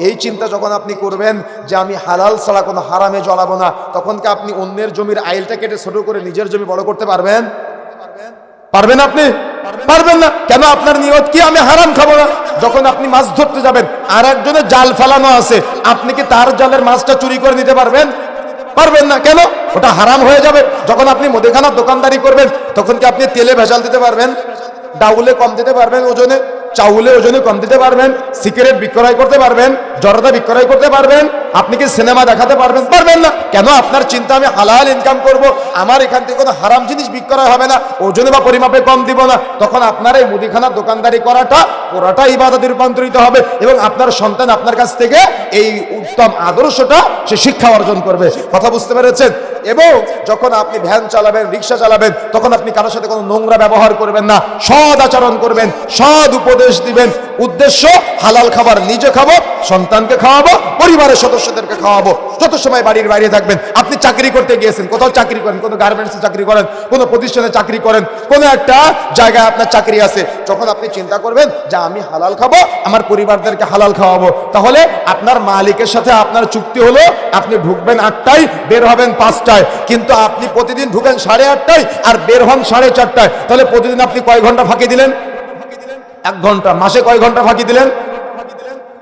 এই চিন্তা যখন আপনি করবেন যে আমি হালাল ছাড়া কোনো হারামে জ্বলাবো না তখন কি আপনি অন্যের জমির আইলটা কেটে ছোট করে নিজের জমি বড় করতে পারবেন? পারবেন আপনি? পারবেন। না। কেন আপনার নিয়ত কি? আমি হারাম খাব না। যখন আপনি মাছ ধরতে যাবেন আর একজনের জাল ফেলানো আছে আপনি কি তার জালের মাছটা চুরি করে নিতে পারবেন? পারবেন না। কেন? ওটা হারাম হয়ে যাবে। যখন আপনি মুদিখানার দোকানদারি করবেন তখন কি আপনি তেলে ভেজাল দিতে পারবেন? ডাউলে কম দিতে পারবেন ওজনে? চাউলে ওজনে কম দিতে পারবেন, সিগারেট বিক্রয় করতে পারবেন, জর্দা বিক্রয় করতে পারবেন, আপনি কি সিনেমা দেখাতে পারবেন? পারবেন না। কেন? আপনার চিন্তা, আমি হালাল ইনকাম করব। আমার এখান থেকে কোনো হারাম জিনিস বিক্রয় হবে না। ওজনে বা পরিমাপে কম দিব না। তখন আপনার এই মুদিখানার দোকানদারি করাটা, পুরাটা ইবাদতে রূপান্তরিত হবে এবং আপনার সন্তান আপনার কাছ থেকে এই উত্তম আদর্শটা সে শিক্ষা অর্জন করবে। কথা বুঝতে পেরেছেন? এবং যখন আপনি ভ্যান চালাবেন, রিক্সা চালাবেন, তখন আপনি কারোর সাথে কোনো নোংরা ব্যবহার করবেন না। সদ আচরণ করবেন, সদ উপদেশ দিবেন। উদ্দেশ্য, হালাল খাবার নিজে খাব, সন্তানকে খাওয়াবো, পরিবারের সদস্যদেরকে খাওয়াবো। যত সময় বাড়ির বাইরে থাকবেন, আপনি চাকরি করতে গিয়েছেন, কোথাও চাকরি করেন, কোনো গার্মেন্টসে চাকরি করেন, কোনো প্রতিষ্ঠানে চাকরি করেন, কোনো একটা জায়গায় আপনার চাকরি আছে, যখন আপনি চিন্তা করবেন যে আমি হালাল খাব, আমার পরিবারদেরকে হালাল খাওয়াবো, তাহলে আপনার মালিকের সাথে আপনার চুক্তি হলো, আপনি ঢুকবেন আটটায়, বের হবেন পাঁচটায়। কিন্তু আপনি প্রতিদিন ঢুকেন সাড়ে আটটায় আর বের হন সাড়ে চারটায়। তাহলে প্রতিদিন আপনি কয় ঘণ্টা ফাঁকি দিলেন? এক ঘণ্টা, মাসে কয় ঘণ্টা ফাঁকি দিলেন?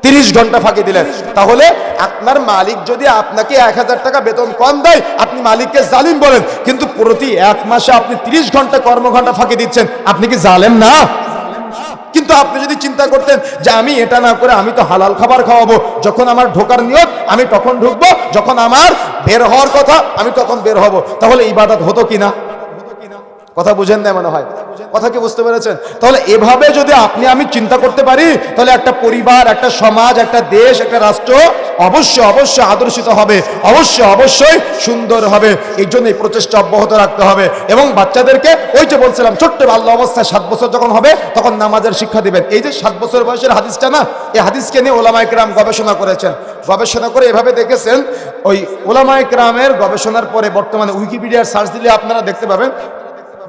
তিরিশ ঘণ্টা ফাঁকি দিলেন। তাহলে আপনার মালিক যদি আপনাকে এক হাজার টাকা বেতন কম দেয়, আপনি মালিককে জালিম বলেন। কিন্তু প্রতি এক মাসে আপনি তিরিশ ঘণ্টা কর্মঘন্টা ফাঁকি দিচ্ছেন, আপনি কি জালেম না? কিন্তু আপনি যদি চিন্তা করতেন যে আমি এটা না করে আমি তো হালাল খাবার খাওয়াবো, যখন আমার ঢোকার নিয়ত, আমি তখন ঢুকবো, যখন আমার বের হওয়ার কথা, আমি তখন বের হব। তাহলে ইবাদত হতো কিনা কথা বুঝেন না মনে হয়। কথা কি বুঝতে পেরেছেন? তাহলে এভাবে যদি আপনি, আমি চিন্তা করতে পারি, তাহলে একটা পরিবার, একটা সমাজ, একটা দেশ, একটা রাষ্ট্র অবশ্যই অবশ্যই আদর্শিত হবে। অবশ্যই অবশ্যই সুন্দর হবে। এই জন্য এই প্রচেষ্টা অব্যাহত রাখতে হবে। এবং বাচ্চাদেরকে, ওই যে বলছিলাম, ছোট্ট বাল্য অবস্থায় সাত বছর যখন হবে, তখন নামাজের শিক্ষা দিবেন। এই যে সাত বছর বয়সের হাদিসটা না, এই হাদিসকে নিয়ে ওলামায় কিরাম গবেষণা করেছেন। গবেষণা করে এভাবে দেখেছেন, ওই ওলামায় কিরামের গবেষণার পরে বর্তমানে উইকিপিডিয়ার সার্চ দিলে আপনারা দেখতে পাবেন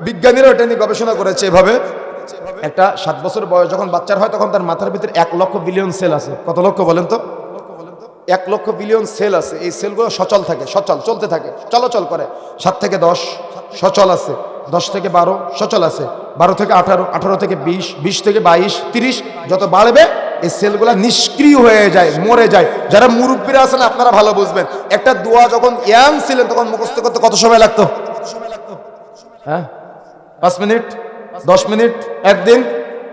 বিজ্ঞানীরা এটা নিয়ে গবেষণা করেছে এভাবে। একটা সাত বছর বয়স যখন বাচ্চার হয়, তখন তার মাথার ভিতরে এক লক্ষ বিলিয়ন সেল আছে। কত লক্ষ বলেন তো? এক লক্ষ বিলিয়ন সেল আছে। এই সেলগুলো সচল থাকে, সচল, চলতে থাকে, চলাচল করে। সাত থেকে দশ, সচল আছে। দশ থেকে বারো, সচল আছে। বারো থেকে আঠারো আঠারো থেকে বিশ বিশ থেকে বাইশ, তিরিশ, যত বাড়বে, এই সেলগুলো নিষ্ক্রিয় হয়ে যায়, মরে যায়। যারা মুরব্বীরা আছেন, আপনারা ভালো বুঝবেন। একটা দোয়া যখন ইয়াং ছিলেন, তখন মুখস্থ করতে কত সময় লাগতো? হ্যাঁ? পাঁচ মিনিট, দশ মিনিট, একদিন।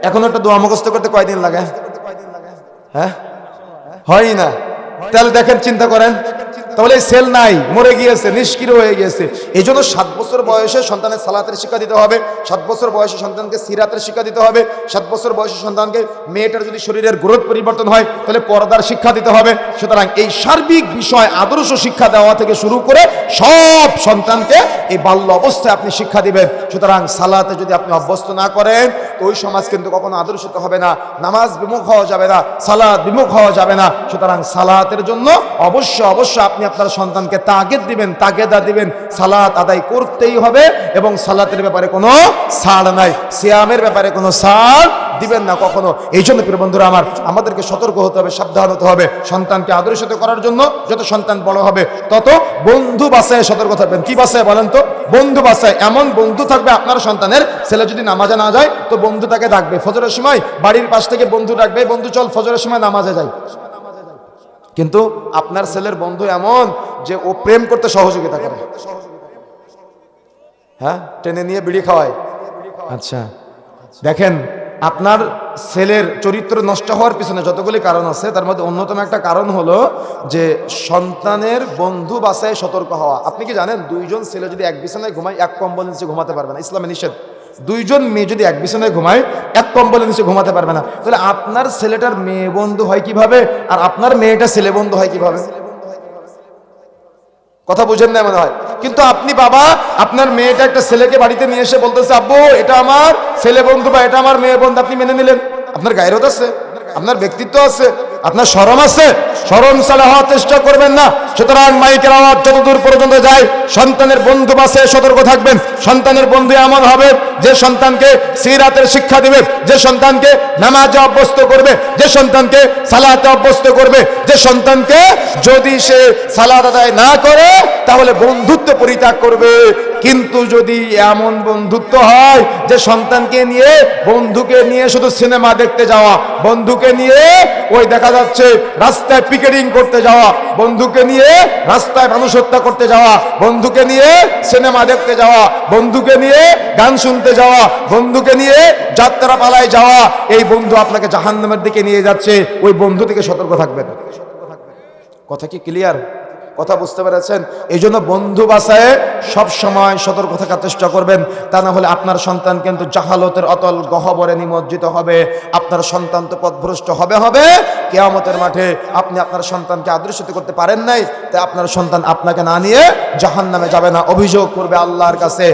এখন একটা দোয়া মুখস্থ করতে কয়দিন লাগে? হ্যাঁ? হয় না। তাহলে দেখেন, চিন্তা করেন। তাহলে সেল নাই, মরে গিয়েছে, নিষ্ক্রিয় হয়ে গিয়েছে। এই জন্য সাত বছর বয়সে সন্তানের সালাতের শিক্ষা দিতে হবে। সাত বছর বয়সে সন্তানকে সিরাতের শিক্ষা দিতে হবে। সাত বছর বয়সে সন্তানকে মেয়েটার যদি শরীরের গ্রোথ পরিবর্তন হয়, তাহলে পর্দার শিক্ষা দিতে হবে। সুতরাং এই সার্বিক বিষয়, আদর্শ শিক্ষা দেওয়া থেকে শুরু করে সব সন্তানকে এই বাল্য অবস্থায় আপনি শিক্ষা দিবেন। সুতরাং সালাতে যদি আপনি অভ্যস্ত না করেন তো ওই সমাজ কিন্তু কখনো আদর্শিত হবে না, নামাজ বিমুখ হওয়া যাবে না, সালাদ বিমুখ হওয়া যাবে না। সুতরাং সালাতের জন্য অবশ্য অবশ্য আপনি আপনার সন্তানকে তাগেদ দিবেন, তাগেদা দিবেন, সালাত আদায় করতেই হবে এবং সালাতের ব্যাপারে কোনো ছাড় নাই, সিয়ামের ব্যাপারে কোনো ছাড় দিবেন না কখনো। এই জন্য প্রিয় বন্ধুরা আমার, আমাদেরকে সতর্ক হতে হবে, সাবধান হতে হবে, সন্তানকে আদর্শিত করার জন্য যত সন্তান বড় হবে, তত বন্ধু বাসায় সতর্ক থাকবেন। কি বাসায় বলেন তো? বন্ধু বাসায়, এমন বন্ধু থাকবে আপনার সন্তানের, ছেলে যদি নামাজে না যায়, তো বন্ধু তাকে ডাকবে। ফজরের সময় বাড়ির পাশ থেকে বন্ধু ডাকবে, বন্ধু চল ফজরের সময় নামাজে যাই। কিন্তু আপনার ছেলের বন্ধু এমন যে ও প্রেম করতে সহযোগিতা করে। হ্যাঁ? টেনে নিয়ে বিড়ি খাওয়ায়। আচ্ছা। দেখেন আপনার ছেলের চরিত্র নষ্ট হওয়ার পিছনে যতগুলি কারণ আছে, তার মধ্যে অন্যতম একটা কারণ হলো যে সন্তানের বন্ধু বাসায় সতর্ক হওয়া। আপনি কি জানেন, দুইজন ছেলে যদি এক বিছানায় ঘুমায়, এক কম্বল নিচে ঘুমাতে পারবে না। ইসলামে নিষেধ। দুইজন মেয়ে যদি এক বিছানায় ঘুমায়, এক কম্বলের নিচে ঘুমাতে পারবে না। তাহলে আপনার ছেলেটার মেয়ে বন্ধু হয় কীভাবে? আর আপনার মেয়েটা ছেলে বন্ধু হয় কীভাবে? কথা বুঝেন না মনে হয়। কিন্তু আপনি বাবা, আপনার মেয়েটা একটা ছেলেকে বাড়িতে নিয়ে এসে বলতেছে, আব্বু, এটা আমার ছেলে বন্ধু বা এটা আমার মেয়ে বন্ধু, আপনি মেনে নিলেন। আপনার গায়েরত আছে, আপনার ব্যক্তিত্ব আছে। আপনার শরম আছে? শরম সালে হওয়ার চেষ্টা করবেন না। সুতরাং মাইকের আওয়াজ যতদূর পর্যন্ত যায়, সন্তানের বন্ধু বাসে সতর্ক থাকবেন। সন্তানের বন্ধু এমন হবে, যে সন্তানকে সিরাতের শিক্ষা দিবে, যে সন্তানকে নামাজে অভ্যস্ত করবে, যে সন্তানকে সালাতে অভ্যস্ত করবে, যে সন্তানকে যদি সে সালাদ আদায় না করে, তাহলে বন্ধুত্ব পরিত্যাগ করবে। কিন্তু যদি এমন বন্ধুত্ব হয় যে সন্তানকে নিয়ে, বন্ধুকে নিয়ে শুধু সিনেমা দেখতে যাওয়া, বন্ধুকে নিয়ে ওই দেখা যাচ্ছে রাস্তায় পিকেটিং করতে যাওয়া, বন্ধুকে নিয়ে রাস্তায় মানুষ হত্যা করতে যাওয়া, বন্ধুকে নিয়ে সিনেমা দেখতে যাওয়া, বন্ধুকে নিয়ে গান শুনতে যাওয়া, বন্ধুকে নিয়ে যাত্রা পালায় যাওয়া, এই বন্ধু আপনাকে জাহান্নামের দিকে নিয়ে যাচ্ছে, ওই বন্ধু থেকে সতর্ক থাকবেন। কথা কি ক্লিয়ার কথা বুঝতে পেরেছেন? এই জন্য বন্ধু বাসায় সবসময় সতর্ক থাকার চেষ্টা করবেন। তা না হলে আপনার সন্তান কিন্তু জাহালতের অতল গহবরে নিমজ্জিত হবে। আপনার সন্তান তো পথভ্রষ্ট হবে হবে। কেয়ামতের মাঠে আপনি আপনার সন্তানকে আদর্শিত করতে পারেন নাই, তাই আপনার সন্তান আপনাকে না নিয়ে জাহান নামে যাবে না। অভিযোগ করবে আল্লাহর কাছে।